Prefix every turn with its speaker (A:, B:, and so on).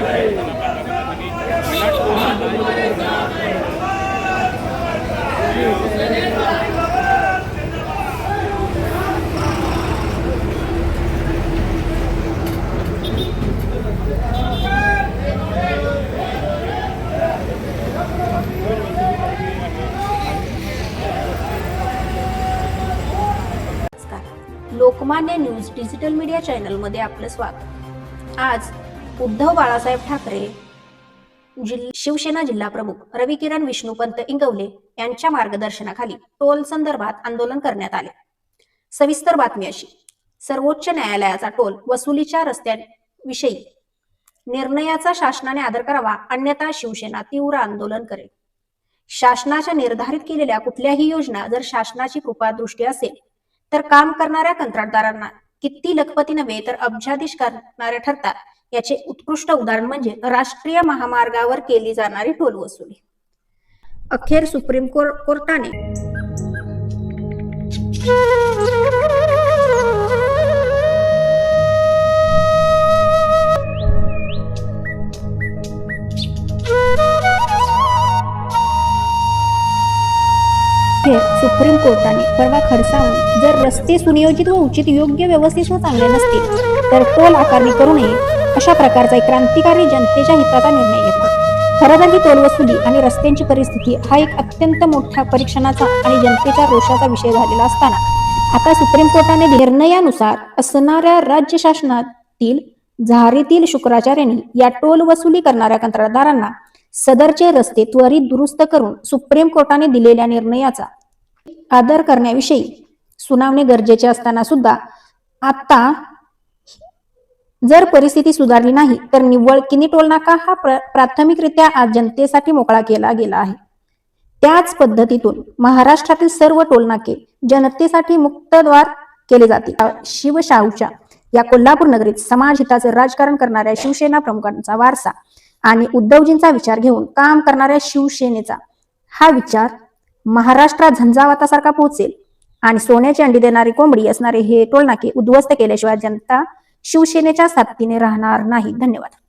A: Thank you. Lokmanya news digital media चॅनलमध्ये आपलं स्वागत. आज उद्धव बाळासाहेब ठाकरे जिल शिवसेना जिल्हा प्रमुख रविकिरण विष्णुपंत इंगवले यांच्या मार्गदर्शनाखाली टोल संदर्भात आंदोलन करण्यात आले. सविस्तर बातमी अशी. सर्वोच्च न्यायालयाचा टोल वसुलीच्या रस्त्यांविषयी. निर्णयाचा शासनाने आदर करावा अन्यथा शिवसेना तीव्र आंदोलन करेल. शासनाच्या निर्धारित केलेल्या कुठल्याही योजना जर शासनाची कृपा दृष्टी असेल तर काम करणाऱ्या कंत्राटदारांना किती लखपती नव्हे तर अब्जाधीश करणाऱ्या ठरतात याचे उत्कृष्ट उदाहरण म्हणजे राष्ट्रीय महामार्गावर केली जाणारी टोल वसुली अखेर सुप्रीम कोर- कोर्टाने अखेर सुप्रीम कोर्टाने परवा खडसावून जर रस्ते सुनियोजित व उचित योग्य व्यवस्थित व चांगले नसतील तर टोल आकारणी करू नये अशा प्रकारचा एक क्रांतिकारी जनतेच्या हिताचा निर्णय घेतला. खरं तर ही टोल वसुली आणि रस्त्यांची परिस्थिती हा एक अत्यंत मोठ्या परीक्षणाचा आणि जनतेच्या रोषाचा विषय झालेला असताना आता सुप्रीम कोर्टाने निर्णयानुसार असणाऱ्या राज्य शासनातील झारीतील शुक्राचार्यांनी या टोल वसुली करणाऱ्या कंत्राटदारांना सदरचे रस्ते त्वरित दुरुस्त करून सुप्रीम कोर्टाने दिलेल्या निर्णयाचा आदर करण्याविषयी. सुनावणे गरजेचे असताना सुद्धा आता जर परिस्थिती सुधारली नाही तर निव्वळ किनी टोलनाका हा प्र प्राथमिकरित्या आज जनतेसाठी मोकळा केला गेला आहे. त्याच पद्धतीतून महाराष्ट्रातील सर्व टोलनाके जनतेसाठी मुक्तद्वार केले जातील. शिवशाहूच्या या कोल्हापूर नगरीत समाज हिताचे राजकारण करणाऱ्या शिवसेना प्रमुखांचा वारसा आणि उद्धवजींचा विचार घेऊन काम करणाऱ्या शिवसेनेचा हा विचार महाराष्ट्रात झंझावातासारखा पोहोचेल. आणि सोन्याची अंडी देणारी कोंबडी असणारे हे टोलनाके उद्ध्वस्त केल्याशिवाय जनता शिवसेनेच्या साथीने राहणार नाही. धन्यवाद.